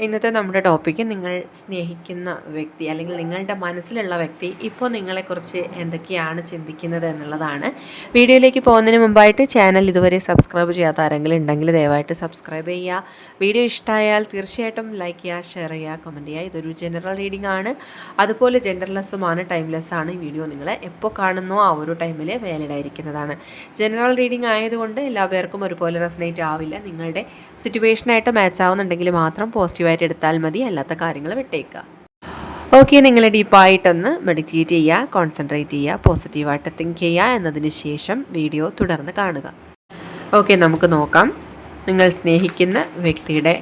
ഇന്നത്തെ നമ്മുടെ ടോപ്പിക്ക് നിങ്ങൾ സ്നേഹിക്കുന്ന വ്യക്തി അല്ലെങ്കിൽ നിങ്ങളുടെ മനസ്സിലുള്ള വ്യക്തി ഇപ്പോൾ നിങ്ങളെക്കുറിച്ച് എന്തൊക്കെയാണ് ചിന്തിക്കുന്നത് എന്നുള്ളതാണ്. വീഡിയോയിലേക്ക് പോകുന്നതിന് മുമ്പായിട്ട് ചാനൽ ഇതുവരെ സബ്സ്ക്രൈബ് ചെയ്യാത്ത ആരെങ്കിലും ഉണ്ടെങ്കിൽ ദയവായിട്ട് സബ്സ്ക്രൈബ് ചെയ്യുക. വീഡിയോ ഇഷ്ടമായാൽ തീർച്ചയായിട്ടും ലൈക്ക് ചെയ്യുക ഷെയർ ചെയ്യുക കമന്റ് ചെയ്യുക. ഇതൊരു ജനറൽ റീഡിംഗ് ആണ്. അതുപോലെ ജെൻഡർലെസ്സുമാണ് ടൈംലെസ്സാണ് ഈ വീഡിയോ നിങ്ങൾ എപ്പോൾ കാണുന്നോ ആ ഒരു ടൈമിൽ വാലിഡ് ആയിരിക്കുന്നതാണ്. ജനറൽ റീഡിംഗ് ആയതുകൊണ്ട് എല്ലാ പേർക്കും ഒരുപോലെ റെസനേറ്റ് ആവില്ല. നിങ്ങളുടെ സിറ്റുവേഷനായിട്ട് മാച്ച് ആവുന്നുണ്ടെങ്കിൽ മാത്രം പോസിറ്റീവായിട്ട് എടുത്താൽ മതി അല്ലാത്ത കാര്യങ്ങൾ വിട്ടേക്കുക ഓക്കെ നിങ്ങൾ ഡീപ്പായിട്ടൊന്ന് മെഡിറ്റേറ്റ് ചെയ്യുക കോൺസെൻട്രേറ്റ് ചെയ്യുക പോസിറ്റീവായിട്ട് തിങ്ക് ചെയ്യുക എന്നതിന് ശേഷം വീഡിയോ തുടർന്ന് കാണുക. ഓക്കെ നമുക്ക് നോക്കാം. നിങ്ങൾ സ്നേഹിക്കുന്ന വ്യക്തിയുടെ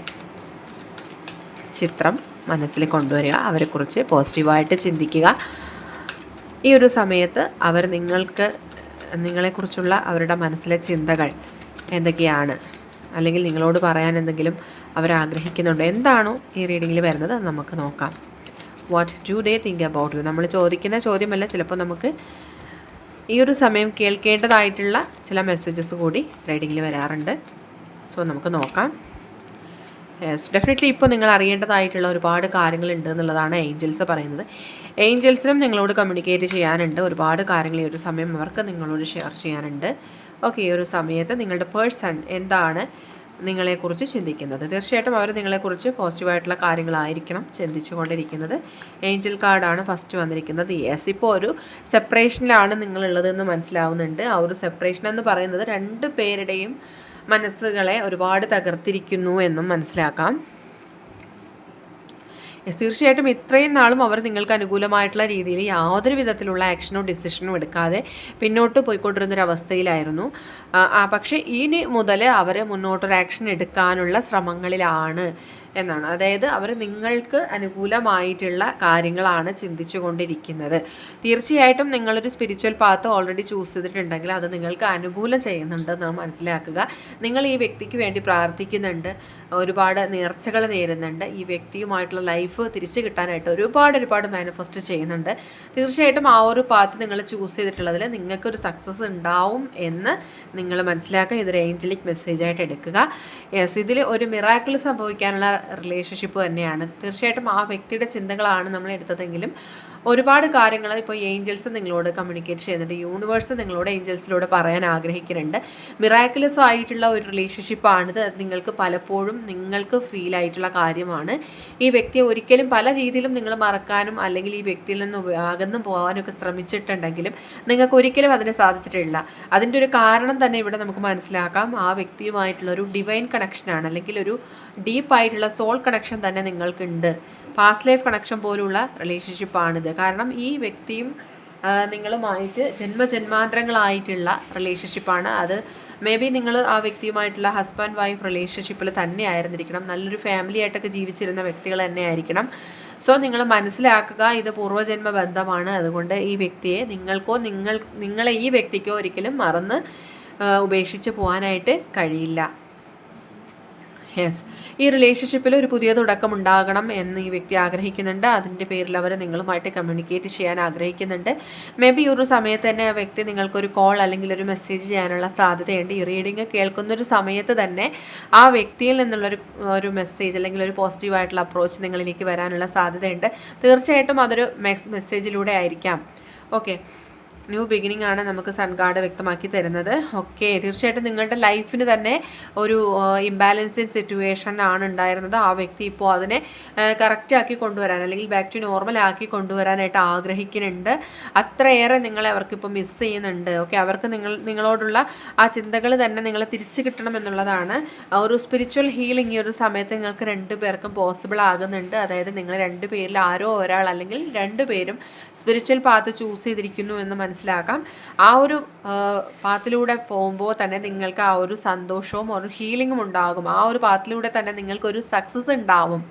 ചിത്രം മനസ്സിൽ കൊണ്ടുവരിക അവരെക്കുറിച്ച് പോസിറ്റീവായിട്ട് ചിന്തിക്കുക. ഈ ഒരു സമയത്ത് അവർ നിങ്ങൾക്ക് നിങ്ങളെക്കുറിച്ചുള്ള അവരുടെ മനസ്സിലെ ചിന്തകൾ എന്തൊക്കെയാണ്? അല്ലെങ്കിൽ നിങ്ങളോട് പറയാൻ എന്തെങ്കിലും അവർ ആഗ്രഹിക്കുന്നുണ്ടോ? എന്താണോ ഈ റീഡിങ്ങിൽ വരുന്നത് അത് നമുക്ക് നോക്കാം. What do they think about you നമ്മൾ ചോദിക്കുന്ന ചോദ്യമല്ല ചിലപ്പോൾ നമുക്ക് ഈ ഒരു സമയം കേൾക്കേണ്ടതായിട്ടുള്ള ചില മെസ്സേജസ് കൂടി റീഡിങ്ങിൽ വരാറുണ്ട്. സോ നമുക്ക് നോക്കാം. യെസ് ഡെഫിനറ്റ്ലി ഇപ്പോൾ നിങ്ങൾ അറിയേണ്ടതായിട്ടുള്ള ഒരുപാട് കാര്യങ്ങളുണ്ട് എന്നുള്ളതാണ് ഏഞ്ചൽസ് പറയുന്നത്. ഏഞ്ചൽസിനും നിങ്ങളോട് കമ്മ്യൂണിക്കേറ്റ് ചെയ്യാനുണ്ട്. ഒരുപാട് കാര്യങ്ങൾ ഈ ഒരു സമയം അവർക്ക് നിങ്ങളോട് ഷെയർ ചെയ്യാനുണ്ട്. ഓക്കെ ഈ ഒരു സമയത്ത് നിങ്ങളുടെ പേഴ്സൺ എന്താണ് നിങ്ങളെക്കുറിച്ച് ചിന്തിക്കുന്നത്. തീർച്ചയായിട്ടും അവർ നിങ്ങളെക്കുറിച്ച് പോസിറ്റീവായിട്ടുള്ള കാര്യങ്ങളായിരിക്കണം ചിന്തിച്ചു കൊണ്ടിരിക്കുന്നത് ഏഞ്ചൽ കാർഡാണ് ഫസ്റ്റ് വന്നിരിക്കുന്നത്. യെസ് ഇപ്പോൾ ഒരു സെപ്പറേഷനിലാണ് നിങ്ങളുള്ളതെന്ന് മനസ്സിലാവുന്നുണ്ട്. ആ ഒരു സെപ്പറേഷൻ എന്ന് പറയുന്നത് രണ്ട് പേരുടെയും മനസ്സുകളെ ഒരുപാട് തകർത്തിരിക്കുന്നു എന്നും മനസ്സിലാക്കാം. തീർച്ചയായിട്ടും ഇത്രയും നാളും അവർ നിങ്ങൾക്ക് അനുകൂലമായിട്ടുള്ള രീതിയിൽ യാതൊരു വിധത്തിലുള്ള ആക്ഷനോ ഡിസിഷനോ എടുക്കാതെ പിന്നോട്ട് പോയിക്കൊണ്ടിരുന്നൊരവസ്ഥയിലായിരുന്നു. പക്ഷേ ഇനി മുതൽ അവർ മുന്നോട്ടൊരു ആക്ഷൻ എടുക്കാനുള്ള ശ്രമങ്ങളിലാണ്. എന്നാണ്. അതായത് അവർ നിങ്ങൾക്ക് അനുകൂലമായിട്ടുള്ള കാര്യങ്ങളാണ് ചിന്തിച്ചു കൊണ്ടിരിക്കുന്നത് തീർച്ചയായിട്ടും നിങ്ങളൊരു സ്പിരിച്വൽ പാത്ത് ഓൾറെഡി ചൂസ് ചെയ്തിട്ടുണ്ടെങ്കിൽ അത് നിങ്ങൾക്ക് അനുകൂലം ചെയ്യുന്നുണ്ടെന്ന് മനസ്സിലാക്കുക. നിങ്ങൾ ഈ വ്യക്തിക്ക് വേണ്ടി പ്രാർത്ഥിക്കുന്നുണ്ട് ഒരുപാട് നേർച്ചകൾ നേരുന്നുണ്ട് ഈ വ്യക്തിയുമായിട്ടുള്ള ലൈഫ് തിരിച്ചു കിട്ടാനായിട്ട് ഒരുപാട് ഒരുപാട് മാനിഫെസ്റ്റ് ചെയ്യുന്നുണ്ട്. തീർച്ചയായിട്ടും ആ ഒരു പാത്ത് നിങ്ങൾ ചൂസ് ചെയ്തിട്ടുള്ളതിൽ നിങ്ങൾക്കൊരു സക്സസ് ഉണ്ടാവും എന്ന് നിങ്ങൾ മനസ്സിലാക്കുക. ഇതൊരു ഏഞ്ചലിക് മെസ്സേജായിട്ട് എടുക്കുക. യെസ് ഇതിൽ ഒരു മിറാക്കിൾ സംഭവിക്കാനുള്ള റിലേഷൻഷിപ്പ് തന്നെയാണ്. തീർച്ചയായിട്ടും ആ വ്യക്തിയുടെ ചിന്തകളാണ് നമ്മൾ എടുത്തതെങ്കിലും ഒരുപാട് കാര്യങ്ങൾ ഇപ്പോൾ ഏഞ്ചൽസ് നിങ്ങളോട് കമ്മ്യൂണിക്കേറ്റ് ചെയ്യുന്നുണ്ട്. യൂണിവേഴ്സ് നിങ്ങളോട് ഏഞ്ചൽസിലൂടെ പറയാൻ ആഗ്രഹിക്കുന്നുണ്ട്. മിറാക്കുലസ് ആയിട്ടുള്ള ഒരു റിലേഷൻഷിപ്പാണിത് നിങ്ങൾക്ക് പലപ്പോഴും നിങ്ങൾക്ക് ഫീൽ ആയിട്ടുള്ള കാര്യമാണ്. ഈ വ്യക്തിയെ ഒരിക്കലും പല രീതിയിലും നിങ്ങൾ മറക്കാനും അല്ലെങ്കിൽ ഈ വ്യക്തിയിൽ നിന്ന് അകന്നു പോകാനൊക്കെ ശ്രമിച്ചിട്ടുണ്ടെങ്കിലും നിങ്ങൾക്ക് ഒരിക്കലും അതിന് സാധിച്ചിട്ടില്ല. അതിന്റെ ഒരു കാരണം തന്നെ ഇവിടെ നമുക്ക് മനസ്സിലാക്കാം. ആ വ്യക്തിയുമായിട്ടുള്ള ഒരു ഡിവൈൻ കണക്ഷനാണ് അല്ലെങ്കിൽ ഒരു ഡീപ്പായിട്ടുള്ള സോൾ കണക്ഷൻ തന്നെ നിങ്ങൾക്കുണ്ട്. പാസ്റ്റ് ലൈഫ് കണക്ഷൻ പോലുള്ള റിലേഷൻഷിപ്പാണിത് കാരണം ഈ വ്യക്തിയും നിങ്ങളുമായിട്ട് ജന്മജന്മാന്തരങ്ങളായിട്ടുള്ള റിലേഷൻഷിപ്പാണ് അത് മേ ബി നിങ്ങൾ ആ വ്യക്തിയുമായിട്ടുള്ള ഹസ്ബൻഡ് വൈഫ് റിലേഷൻഷിപ്പിൽ തന്നെ ആയിരുന്നിരിക്കണം. നല്ലൊരു ഫാമിലി ആയിട്ടൊക്കെ ജീവിച്ചിരുന്ന വ്യക്തികൾ തന്നെ ആയിരിക്കണം. സോ നിങ്ങൾ മനസ്സിലാക്കുക ഇത് പൂർവജന്മ ബന്ധമാണ്. അതുകൊണ്ട് ഈ വ്യക്തിയെ നിങ്ങൾക്കോ നിങ്ങൾ നിങ്ങളെ ഈ വ്യക്തിക്കോ ഒരിക്കലും മറന്ന് ഉപേക്ഷിച്ച് പോകാനായിട്ട് കഴിയില്ല. യെസ് ഈ റിലേഷൻഷിപ്പിൽ ഒരു പുതിയ തുടക്കം ഉണ്ടാകണം എന്ന് ഈ വ്യക്തി ആഗ്രഹിക്കുന്നുണ്ട്. അതിന്റെ പേരിൽ അവർ നിങ്ങളുമായിട്ട് കമ്മ്യൂണിക്കേറ്റ് ചെയ്യാൻ ആഗ്രഹിക്കുന്നുണ്ട്. മേ ബി ഒരു സമയത്ത് തന്നെ ആ വ്യക്തി നിങ്ങൾക്കൊരു കോൾ അല്ലെങ്കിൽ ഒരു മെസ്സേജ് ചെയ്യാനുള്ള സാധ്യതയുണ്ട്. ഈ റീഡിങ് കേൾക്കുന്നൊരു സമയത്ത് തന്നെ ആ വ്യക്തിയിൽ നിന്നുള്ളൊരു ഒരു മെസ്സേജ് അല്ലെങ്കിൽ ഒരു പോസിറ്റീവായിട്ടുള്ള അപ്രോച്ച് നിങ്ങളിലേക്ക് വരാനുള്ള സാധ്യതയുണ്ട്. തീർച്ചയായിട്ടും അതൊരു മെസ് മെസ്സേജിലൂടെ ആയിരിക്കാം. ഓക്കെ ന്യൂ ബിഗിനിങ് ആണ് നമുക്ക് സൺ ഗാർഡ് വ്യക്തമാക്കി തരുന്നത്. ഓക്കെ തീർച്ചയായിട്ടും നിങ്ങളുടെ ലൈഫിന് തന്നെ ഒരു ഇംബാലൻസിങ് സിറ്റുവേഷൻ ആണ് ഉണ്ടായിരുന്നത്. ആ വ്യക്തി ഇപ്പോൾ അതിനെ കറക്റ്റ് ആക്കി കൊണ്ടുവരാൻ അല്ലെങ്കിൽ ബാക്ക് ടു നോർമൽ ആക്കി കൊണ്ടുവരാനായിട്ട് ആഗ്രഹിക്കുന്നുണ്ട്. അത്രയേറെ നിങ്ങളെ അവർക്കിപ്പോൾ മിസ് ചെയ്യുന്നുണ്ട്. ഓക്കെ അവർക്ക് നിങ്ങൾ നിങ്ങളോടുള്ള ആ ചിന്തകൾ തന്നെ നിങ്ങളെ തിരിച്ചു കിട്ടണം എന്നുള്ളതാണ്. ഒരു സ്പിരിച്വൽ ഹീലിംഗ് ഈ ഒരു സമയത്ത് നിങ്ങൾക്ക് രണ്ട് പേർക്കും പോസിബിൾ ആകുന്നുണ്ട്. അതായത് നിങ്ങൾ രണ്ട് പേരിൽ ആരോ ഒരാൾ അല്ലെങ്കിൽ രണ്ടുപേരും സ്പിരിച്വൽ പാത്ത് ചൂസ് ചെയ്തിരിക്കുന്നു എന്ന് മനസ്സിലാക്കാം ആ ഒരു പാത്തിലൂടെ പോകുമ്പോൾ തന്നെ നിങ്ങൾക്ക് ആ ഒരു സന്തോഷവും ഒരു ഹീലിംഗും ഉണ്ടാകും. ആ ഒരു പാത്തിലൂടെ തന്നെ നിങ്ങൾക്കൊരു സക്സസ് ഉണ്ടാവും.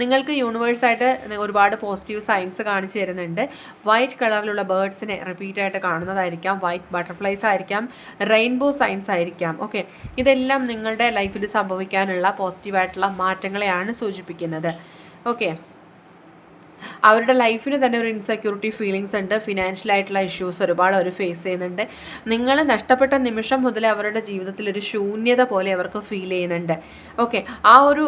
നിങ്ങൾക്ക് യൂണിവേഴ്സായിട്ട് ഒരുപാട് പോസിറ്റീവ് സയൻസ് കാണിച്ചു തരുന്നുണ്ട്. വൈറ്റ് കളറിലുള്ള ബേർഡ്സിനെ റിപ്പീറ്റ് ആയിട്ട് കാണുന്നതായിരിക്കാം. വൈറ്റ് ബട്ടർഫ്ലൈസ് ആയിരിക്കാം. റെയിൻബോ സയൻസ് ആയിരിക്കാം. ഓക്കെ ഇതെല്ലാം നിങ്ങളുടെ ലൈഫിൽ സംഭവിക്കാനുള്ള പോസിറ്റീവായിട്ടുള്ള മാറ്റങ്ങളെയാണ് സൂചിപ്പിക്കുന്നത്. ഓക്കെ അവരുടെ ലൈഫിന് തന്നെ ഒരു ഇൻസെക്യൂരിറ്റി ഫീലിങ്സ് ഉണ്ട്. ഫിനാൻഷ്യൽ ആയിട്ടുള്ള ഇഷ്യൂസ് ഒരുപാട് അവർ ഫേസ് ചെയ്യുന്നുണ്ട്. നിങ്ങൾ നഷ്ടപ്പെട്ട നിമിഷം മുതൽ അവരുടെ ജീവിതത്തിൽ ഒരു ശൂന്യത പോലെ അവർക്ക് ഫീൽ ചെയ്യുന്നുണ്ട്. ഓക്കെ ആ ഒരു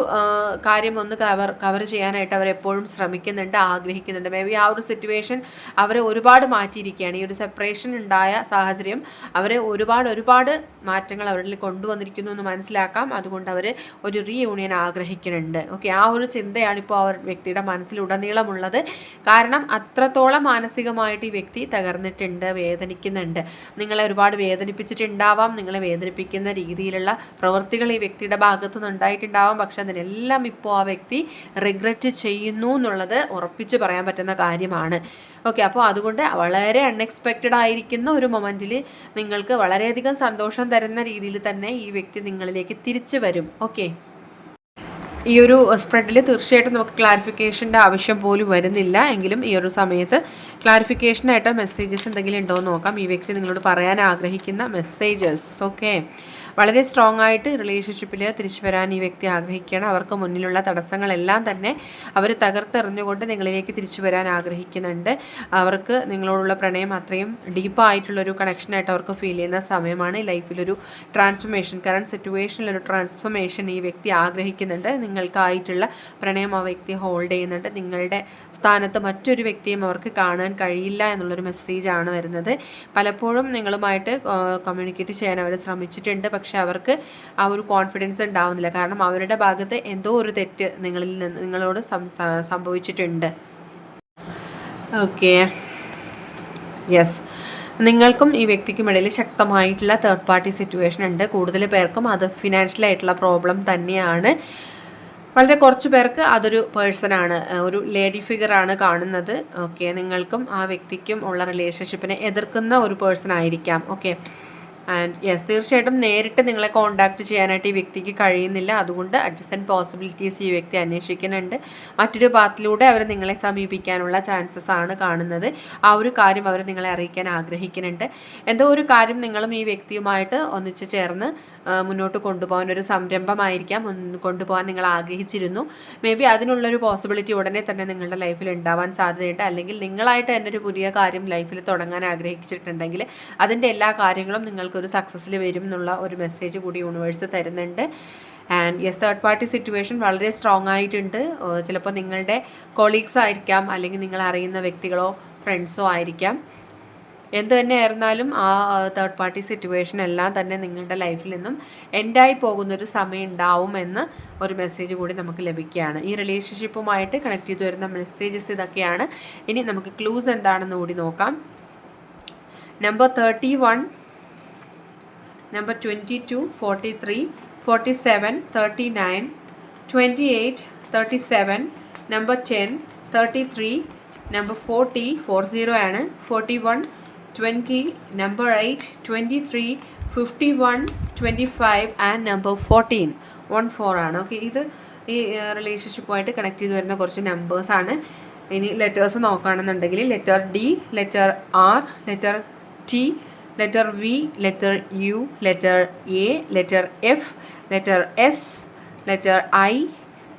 കാര്യം ഒന്ന് കവർ കവർ ചെയ്യാനായിട്ട് അവർ എപ്പോഴും ശ്രമിക്കുന്നുണ്ട് ആഗ്രഹിക്കുന്നുണ്ട്. മേ ബി ആ ഒരു സിറ്റുവേഷൻ അവരെ ഒരുപാട് മാറ്റിയിരിക്കുകയാണ്. ഈ ഒരു സെപ്പറേഷൻ ഉണ്ടായ സാഹചര്യം അവരെ ഒരുപാട് ഒരുപാട് മാറ്റങ്ങൾ അവരിൽ കൊണ്ടുവന്നിരിക്കുന്നു എന്ന് മനസ്സിലാക്കാം. അതുകൊണ്ട് അവർ ഒരു റീയൂണിയൻ ആഗ്രഹിക്കുന്നുണ്ട്. ഓക്കെ ആ ഒരു ചിന്തയാണ് ഇപ്പോൾ അവർ വ്യക്തിയുടെ മനസ്സിലുടനീളമുള്ളത് കാരണം അത്രത്തോളം മാനസികമായിട്ട് ഈ വ്യക്തി തകർന്നിട്ടുണ്ട് വേദനിക്കുന്നുണ്ട്. നിങ്ങളെ ഒരുപാട് വേദനിപ്പിച്ചിട്ടുണ്ടാവാം നിങ്ങളെ വേദനിപ്പിക്കുന്ന രീതിയിലുള്ള പ്രവൃത്തികൾ ഈ വ്യക്തിയുടെ ഭാഗത്തു നിന്നുണ്ടായിട്ടുണ്ടാവാം പക്ഷെ അതിനെല്ലാം ഇപ്പോൾ ആ വ്യക്തി റിഗ്രറ്റ് ചെയ്യുന്നു എന്നുള്ളത് ഉറപ്പിച്ച് പറയാൻ പറ്റുന്ന കാര്യമാണ്. ഓക്കെ അപ്പോൾ അതുകൊണ്ട് വളരെ അൺഎക്സ്പെക്റ്റഡ് ആയിരിക്കുന്ന ഒരു മൊമെന്റിൽ നിങ്ങൾക്ക് വളരെയധികം സന്തോഷം തരുന്ന രീതിയിൽ തന്നെ ഈ വ്യക്തി നിങ്ങളിലേക്ക് തിരിച്ചു വരും. ഓക്കെ. ഈ ഒരു സ്പ്രെഡിൽ തീർച്ചയായിട്ടും നമുക്ക് ക്ലാരിഫിക്കേഷന്റെ ആവശ്യം പോലും വരുന്നില്ല. എങ്കിലും ഈ ഒരു സമയത്ത് ക്ലാരിഫിക്കേഷനായിട്ട് മെസ്സേജസ് എന്തെങ്കിലും ഉണ്ടോ എന്ന് നോക്കാം. ഈ വ്യക്തി നിങ്ങളോട് പറയാൻ ആഗ്രഹിക്കുന്ന മെസ്സേജസ് ഓക്കെ വളരെ സ്ട്രോങ് ആയിട്ട് റിലേഷൻഷിപ്പിൽ തിരിച്ചു വരാൻ ഈ വ്യക്തി ആഗ്രഹിക്കുകയാണ്. അവർക്ക് മുന്നിലുള്ള തടസ്സങ്ങളെല്ലാം തന്നെ അവർ തകർത്തെറിഞ്ഞുകൊണ്ട് നിങ്ങളിലേക്ക് തിരിച്ചു വരാൻ ആഗ്രഹിക്കുന്നുണ്ട്. അവർക്ക് നിങ്ങളോടുള്ള പ്രണയം അത്രയും ഡീപ്പായിട്ടുള്ളൊരു കണക്ഷനായിട്ട് അവർക്ക് ഫീൽ ചെയ്യുന്ന സമയമാണ്. ലൈഫിലൊരു ട്രാൻസ്ഫോർമേഷൻ കറണ്ട് സിറ്റുവേഷനിലൊരു ട്രാൻസ്ഫോർമേഷൻ ഈ വ്യക്തി ആഗ്രഹിക്കുന്നുണ്ട്. നിങ്ങൾക്കായിട്ടുള്ള പ്രണയം ആ വ്യക്തി ഹോൾഡ് ചെയ്യുന്നുണ്ട്. നിങ്ങളുടെ സ്ഥാനത്ത് മറ്റൊരു വ്യക്തിയും അവർക്ക് കാണാൻ കഴിയില്ല എന്നുള്ളൊരു മെസ്സേജാണ് വരുന്നത്. പലപ്പോഴും നിങ്ങളുമായിട്ട് കമ്മ്യൂണിക്കേറ്റ് ചെയ്യാൻ അവർ ശ്രമിച്ചിട്ടുണ്ട്. പക്ഷേ അവർക്ക് ആ ഒരു കോൺഫിഡൻസ് ഉണ്ടാവുന്നില്ല. കാരണം അവരുടെ ഭാഗത്ത് എന്തോ ഒരു തെറ്റ് നിങ്ങളിൽ നിന്ന് നിങ്ങളോട് സംഭവിച്ചിട്ടുണ്ട്. ഓക്കെ യെസ് നിങ്ങൾക്കും ഈ വ്യക്തിക്കും ഇടയിൽ ശക്തമായിട്ടുള്ള തേർഡ് പാർട്ടി സിറ്റുവേഷൻ ഉണ്ട്. കൂടുതൽ പേർക്കും അത് ഫിനാൻഷ്യൽ ആയിട്ടുള്ള പ്രോബ്ലം തന്നെയാണ്. വളരെ കുറച്ച് പേർക്ക് അതൊരു പേഴ്സണാണ് ഒരു ലേഡി ഫിഗറാണ് കാണുന്നത്. ഓക്കെ നിങ്ങൾക്കും ആ വ്യക്തിക്കും ഉള്ള റിലേഷൻഷിപ്പിനെ എതിർക്കുന്ന ഒരു പേഴ്സൺ ആയിരിക്കാം. ഓക്കെ ആൻഡ് യെസ് തീർച്ചയായിട്ടും നേരിട്ട് നിങ്ങളെ കോൺടാക്റ്റ് ചെയ്യാനായിട്ട് ഈ വ്യക്തിക്ക് കഴിയുന്നില്ല. അതുകൊണ്ട് അഡ്ജസ്റ്റ് പോസിബിലിറ്റീസ് ഈ വ്യക്തി അന്വേഷിക്കുന്നുണ്ട്. മറ്റൊരു പാത്തിലൂടെ അവർ നിങ്ങളെ സമീപിക്കാനുള്ള ചാൻസസ് ആണ് കാണുന്നത്. ആ ഒരു കാര്യം അവർ നിങ്ങളെ അറിയിക്കാൻ ആഗ്രഹിക്കുന്നുണ്ട്. എന്തോ ഒരു കാര്യം നിങ്ങളും ഈ വ്യക്തിയുമായിട്ട് ഒന്നിച്ച് ചേർന്ന് മുന്നോട്ട് കൊണ്ടുപോകാൻ ഒരു സംരംഭമായിരിക്കാം. കൊണ്ടുപോകാൻ നിങ്ങൾ ആഗ്രഹിച്ചിരുന്നു. മേ ബി അതിനുള്ളൊരു പോസിബിലിറ്റി ഉടനെ തന്നെ നിങ്ങളുടെ ലൈഫിൽ ഉണ്ടാവാൻ സാധ്യതയുണ്ട്. അല്ലെങ്കിൽ നിങ്ങളായിട്ട് തന്നെ ഒരു പുതിയ കാര്യം ലൈഫിൽ തുടങ്ങാൻ ആഗ്രഹിച്ചിട്ടുണ്ടെങ്കിൽ അതിന്റെ എല്ലാ കാര്യങ്ങളും നിങ്ങൾക്കൊരു സക്സസ്സിൽ വരും എന്നുള്ള ഒരു മെസ്സേജ് കൂടി യൂണിവേഴ്സ് തരുന്നുണ്ട്. And yes third party situation വളരെ സ്ട്രോങ് ആയിട്ടുണ്ട്. ചിലപ്പോൾ നിങ്ങളുടെ കൊളീഗ്സ് ആയിരിക്കാം അല്ലെങ്കിൽ നിങ്ങൾ അറിയുന്ന വ്യക്തികളോ ഫ്രണ്ട്സോ ആയിരിക്കാം. എന്ത് തന്നെ ആയിരുന്നാലും ആ തേർഡ് പാർട്ടി സിറ്റുവേഷൻ എല്ലാം തന്നെ നിങ്ങളുടെ ലൈഫിൽ നിന്നും എൻഡായി പോകുന്നൊരു സമയം ഉണ്ടാവും എന്ന് ഒരു മെസ്സേജ് കൂടി നമുക്ക് ലഭിക്കുകയാണ്. ഈ റിലേഷൻഷിപ്പുമായിട്ട് കണക്ട് ചെയ്തു വരുന്ന മെസ്സേജസ് ഇതൊക്കെയാണ്. ഇനി നമുക്ക് ക്ലൂസ് എന്താണെന്ന് കൂടി നോക്കാം. Number thirty one number 22 43 47 39 28 37 number 10 33 number 40 40 ആണ്. Forty one twenty number eight twenty three fifty one twenty five and number fourteen one four ആണ്. ഓക്കെ ഇത് ഈ റിലേഷൻഷിപ്പുമായിട്ട് കണക്ട് ചെയ്ത് വരുന്ന കുറച്ച് നമ്പേഴ്സാണ് ഇനി ലെറ്റേഴ്സ് നോക്കുകയാണെന്നുണ്ടെങ്കിൽ letter D letter R letter T letter V letter U letter A letter F letter S letter I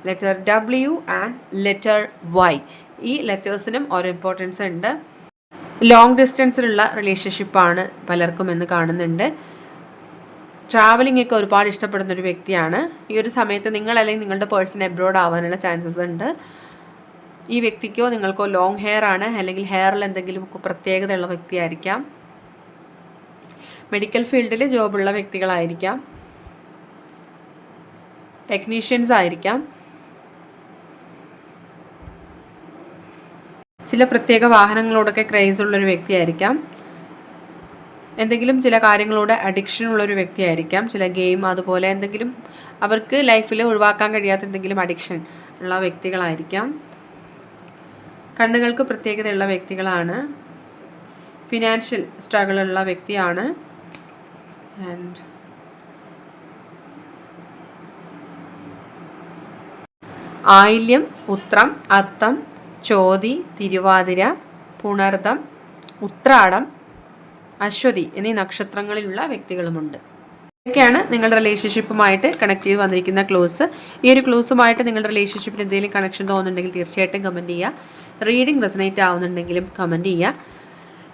letter W and letter Y ഈ ലെറ്റേഴ്സിനും ഓരോ ഇമ്പോർട്ടൻസ് ഉണ്ട്. ലോങ് ഡിസ്റ്റൻസിലുള്ള റിലേഷൻഷിപ്പാണ് പലർക്കും എന്ന് കാണുന്നുണ്ട്. ട്രാവലിംഗ് ഒക്കെ ഒരുപാട് ഇഷ്ടപ്പെടുന്ന ഒരു വ്യക്തിയാണ്. ഈ ഒരു സമയത്ത് നിങ്ങൾ അല്ലെങ്കിൽ നിങ്ങളുടെ പേഴ്സൺ എബ്രോഡ് ആവാനുള്ള ചാൻസസ് ഉണ്ട്. ഈ വ്യക്തിക്കോ നിങ്ങൾക്കോ ലോങ് ഹെയർ ആണ് അല്ലെങ്കിൽ ഹെയറിൽ എന്തെങ്കിലും പ്രത്യേകതയുള്ള വ്യക്തിയായിരിക്കാം. മെഡിക്കൽ ഫീൽഡിൽ ജോബുള്ള വ്യക്തികളായിരിക്കാം. ടെക്നീഷ്യൻസ് ആയിരിക്കാം. ചില പ്രത്യേക വാഹനങ്ങളോടൊക്കെ ക്രേസ് ഉള്ളൊരു വ്യക്തിയായിരിക്കാം. എന്തെങ്കിലും ചില കാര്യങ്ങളോട് അഡിക്ഷൻ ഉള്ളൊരു വ്യക്തിയായിരിക്കാം. ചില ഗെയിം അതുപോലെ എന്തെങ്കിലും അവർക്ക് ലൈഫിൽ ഒഴിവാക്കാൻ കഴിയാത്ത എന്തെങ്കിലും അഡിക്ഷൻ ഉള്ള വ്യക്തികളായിരിക്കാം. കണ്ണുകൾക്ക് പ്രത്യേകതയുള്ള വ്യക്തികളാണ്. ഫിനാൻഷ്യൽ സ്ട്രഗിൾ ഉള്ള വ്യക്തിയാണ്. ആൻഡ് ആയില്യം ഉത്രം അത്തം ചോതി തിരുവാതിര പുണർദം ഉത്രാടം അശ്വതി എന്നീ നക്ഷത്രങ്ങളിലുള്ള വ്യക്തികളുമുണ്ട്. ഇതൊക്കെയാണ് നിങ്ങളുടെ റിലേഷൻഷിപ്പുമായിട്ട് കണക്ട് ചെയ്ത് വന്നിരിക്കുന്ന ക്ലോസ് ഈ ഒരു ക്ലോസുമായിട്ട് നിങ്ങളുടെ റിലേഷൻഷിപ്പിന് എന്തെങ്കിലും കണക്ഷൻ തോന്നുന്നുണ്ടെങ്കിൽ തീർച്ചയായിട്ടും കമന്റ് ചെയ്യുക. റീഡിംഗ് റെസനേറ്റ് ആവുന്നുണ്ടെങ്കിലും കമന്റ് ചെയ്യുക.